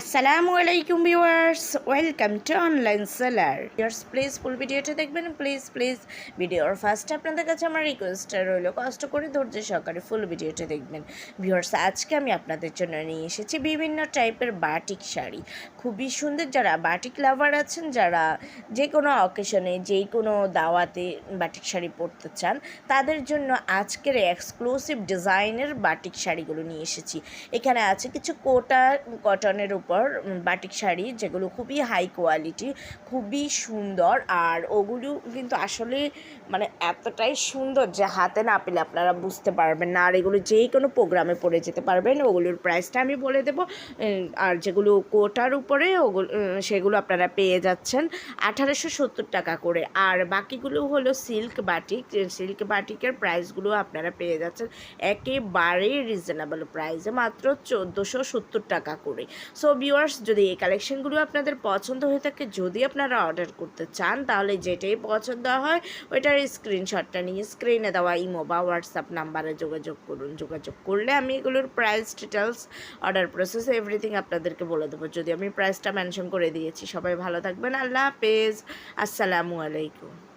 আসসালামু আলাইকুম viewers welcome to online seller viewers please full ভিডিওটা দেখবেন। প্লিজ প্লিজ ভিডিওর ফার্স্ট আপনাদের কাছে আমার রিকোয়েস্ট রইল, কষ্ট করে ধৈর্য সহকারে ফুল ভিডিওটা দেখবেন। ভিউয়ার্স আজকে আমি আপনাদের জন্য নিয়ে এসেছি বিভিন্ন টাইপের বাটিক শাড়ি। খুবই সুন্দর যারা বাটিক লাভার আছেন, যারা যে কোনো অকেশনে যে কোনো দাওয়াতে বাটিক শাড়ি পরতে চান, তাদের জন্য আজকের এক্সক্লুসিভ ডিজাইনের বাটিক শাড়িগুলো নিয়ে এসেছি। এখানে আছে কিছু কোটা কটনের উপর উম, বাটিক শাড়ি যেগুলো খুবই হাই কোয়ালিটি খুবই সুন্দর। আর ওগুলো কিন্তু আসলে মানে এতটাই সুন্দর যে হাতে না পেলে আপনারা বুঝতে পারবেন না। আর এগুলো যে কোনো প্রোগ্রামে পরে যেতে পারবেন। ওগুলোর প্রাইসটা আমি বলে দেবো। আর যেগুলো কোটার উপরে ওগুলো সেগুলো আপনারা পেয়ে যাচ্ছেন আঠারোশো সত্তর টাকা করে। আর বাকিগুলো হলো সিল্ক বাটিক সিল্ক বাটিকের প্রাইসগুলো আপনারা পেয়ে যাচ্ছেন। একেবারে রিজনেবল প্রাইসে মাত্র চোদ্দোশো সত্তর টাকা করে। সো ভিউয়ার্স যদি এই কালেকশনগুলো আপনাদের পছন্দ হয়ে থাকে, যদি আপনারা অর্ডার করতে চান, তাহলে যেটাই পছন্দ হয়, ওইটার স্ক্রিনশটটা নিয়ে স্ক্রিনে দেওয়া ইমো বা হোয়াটসঅ্যাপ নাম্বারে যোগাযোগ করুন। যোগাযোগ করলে আমি এগুলোর price details order process everything আপনাদেরকে বলে দেবো। যদি আমি প্রাইসটা মেনশন করে দিয়েছি, সবাই ভালো থাকবেন। আল্লাহ হাফেজ। আসসালামু আলাইকুম।